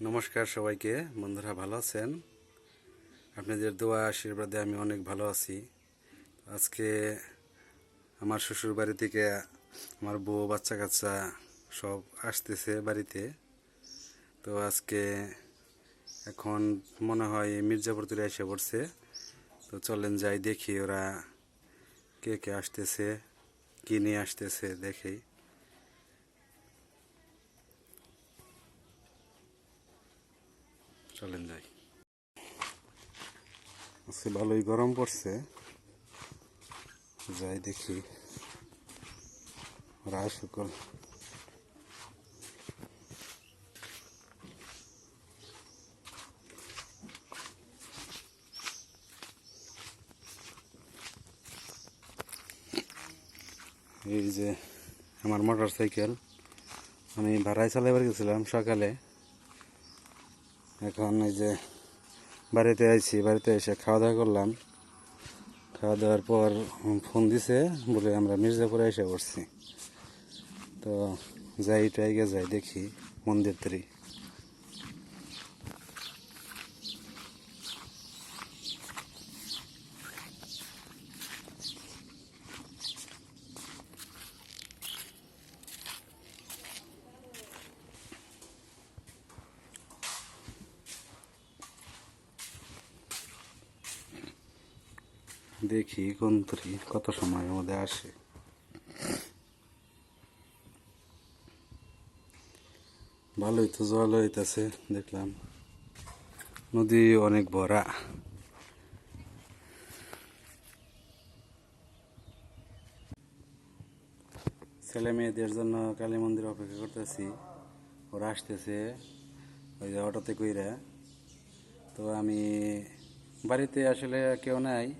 নমস্কার সবাইকে। বন্ধুরা ভালো আছেন? আপনাদের দোয়া আশীর্বাদে আমি অনেক ভালো আছি। আজকে আমার শ্বশুর বাড়ি থেকে আমার বউ বাচ্চা কাচ্চা সব আসতেছে বাড়িতে। তো আজকে এখন মনে হয় মির্জাপুর তুলে এসে পড়ছে। তো চলেন যাই দেখি ওরা কে কে আসতেছে, কী নিয়ে আসতেছে, দেখি। চলেন যাই। আজকে ভালোই, গরম পড়ছে। যাই দেখি। রায় আসুক এই যে আমার মোটর সাইকেল আমি ভাড়ায় চালাইবার গেছিলাম সকালে। এখন এই যে বাড়িতে আইছি, বাড়িতে এসে খাওয়া দাওয়া করলাম। খাওয়া দাওয়ার পর ফোন দিছে, বলে আমরা মির্জাপুরে এসে পড়ছি। তো যাই টাইগে যাই, দেখি মন্দির তরি। দেখি কোন তরি কত সময়ের মধ্যে আসে। ভালোই তো জল হইতেছে, দেখলাম। নদী অনেক ভরা। ছেলে মেয়েদের জন্য কালী মন্দির অপেক্ষা করতেছি। ওরা আসতেছে ওই যে অটোতে কইরা। তো আমি বাড়িতে আসলে কেউ নাই।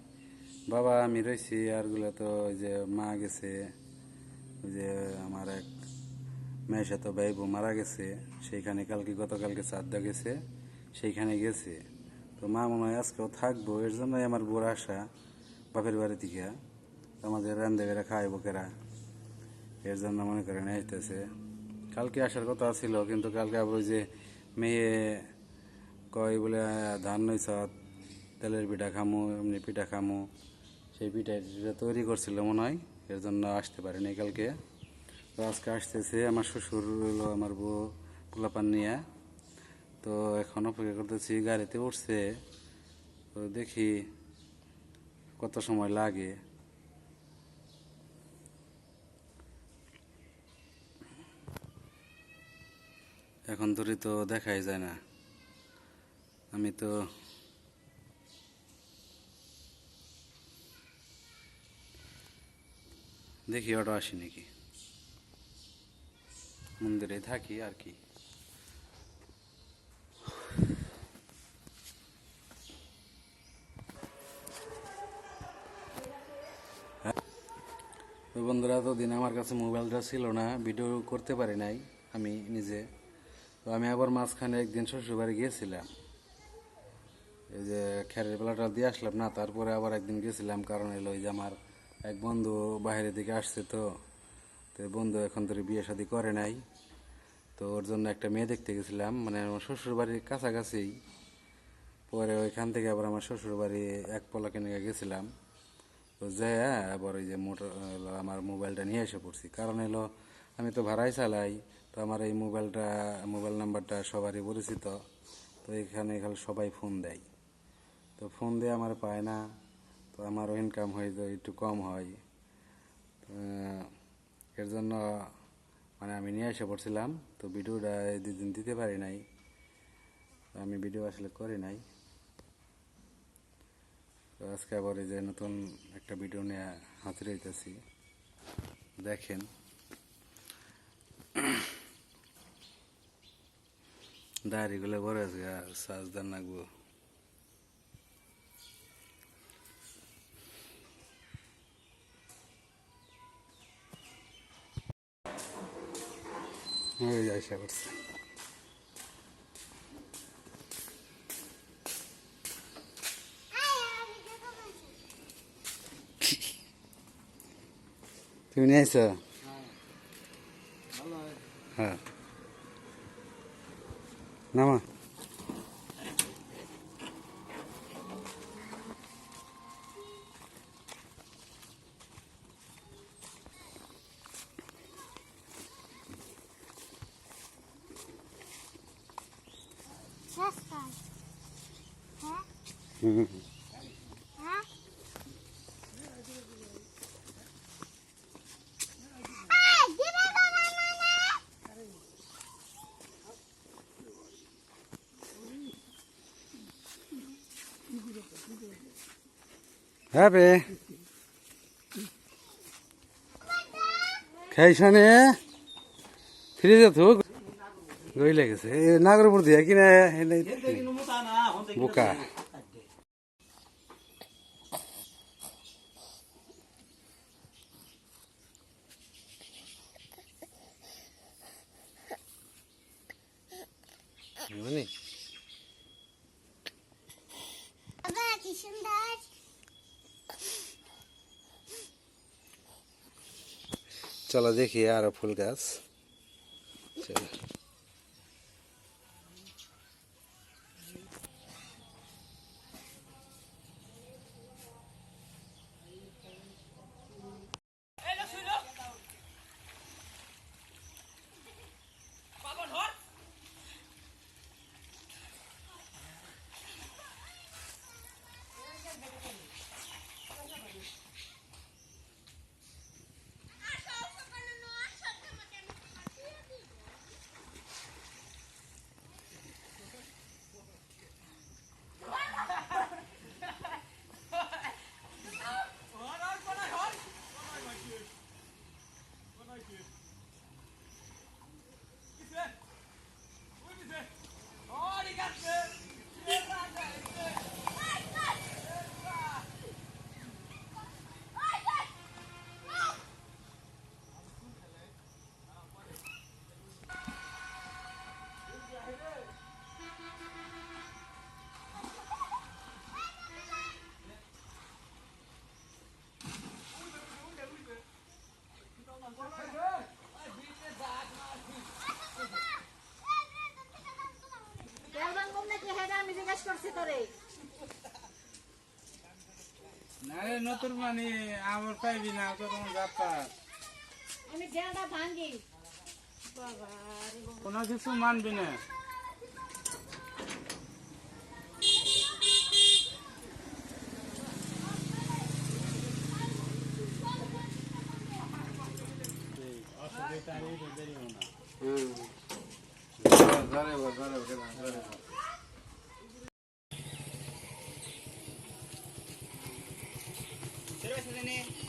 বাবা, আমি রয়েছি আরগুলো তো ওই যে মা গেছে। ওই যে আমার এক মেয়ের সাথে ভাই বউ মারা গেছে। সেইখানে কালকে, গতকালকে শ্রাদ্ধা গেছে। সেইখানে গেছে। তো মা মনে হয় আজকেও থাকব। এর জন্যই আমার বোর আসা বাপের বাড়ি থেকে। আমাদের রান্ধে বেড়া খাওয়াইবো কেরা। এর জন্য মনে করেন আসতেছে কালকে আসার কথা ছিল, কিন্তু কালকে আবার ওই যে মেয়ে কয় বলে, ধান নইছ, তেলের পিঠা খামু, এমনি পিঠা খামু। সেই পিঠা টিঠা তৈরি করছিল মনে হয়, এর জন্য আসতে পারেনি কালকে। তো আজকে আসতেছে আমার শ্বশুর হলো আমার বউ পোলাপান নিয়ে। তো এখন অপেক্ষা করতেছি, গাড়িতে উঠছে। তো দেখি কত সময় লাগে। এখন ধরি তো দেখাই যায় না। আমি তো দেখি অটো আসি নাকি? মন্দিরে থাকি আর কি। বন্ধুরা তো এতদিন আমার কাছে মোবাইলটা ছিল না, ভিডিও করতে পারি নাই আমি নিজে। তো আমি আবার মাঝখানে একদিন শ্বশুরবাড়ি গিয়েছিলাম। এই যে খেরের বেলাটা দিয়ে আসলাম না, তারপরে আবার একদিন গেছিলাম কারণ এলো ওই যে আমার এক বন্ধু বাইরে থেকে আসছে তো তো বন্ধু এখন ধরে বিয়ে শাদি করে নাই। তো ওর জন্য একটা মেয়ে দেখতে গেছিলাম মানে আমার শ্বশুর বাড়ির কাছাকাছি পরে ওইখান থেকে আবার আমার শ্বশুর বাড়ি এক পলাকে নিয়ে গেছিলাম। তো যাই আবার ওই যে মোটর আমার মোবাইলটা নিয়ে এসে পড়ছি। কারণ এলো আমি তো ভাড়াই চালাই, তো আমার এই মোবাইলটা, মোবাইল নাম্বারটা সবারই পরিচিত। তো এখানে এখানে সবাই ফোন দেয়। তো ফোন দিয়ে আমার পায় না। তো আমারও ইনকাম হয়ে যায় একটু কম হয়। তো, এর জন্য মানে আমি নিয়ে এসে পড়ছিলাম তো ভিডিওটা দুদিন দিতে পারি নাই। তো আমি ভিডিও আসলে করি নাই। তো আজকে আবার এই যে নতুন একটা ভিডিও নিয়ে হাতে রইতেছি দেখেন। দাড়িগুলো বড় আছে সাজ দান নাগবো ওই যায় আশা করছে তুমি নিয়ে আসছো হ্যাঁ। নামা। হ্যাঁ? খাইছানে ফ্রিজে থুক। গই লেগেছে এ নাগরপুর দিয়া কিনা এনে বোকা মানে? বাবা, চলো দেখি আরও ফুল গাছ। চলো। জিজ্ঞেস করছি তোরে। আরে নতুন মানে আমার পাইবি না তো তোমার ব্যাপার। আমি ডেঁড়া ভাঙ্গি বাবা কোনো কিছু মানবি না। 了呢。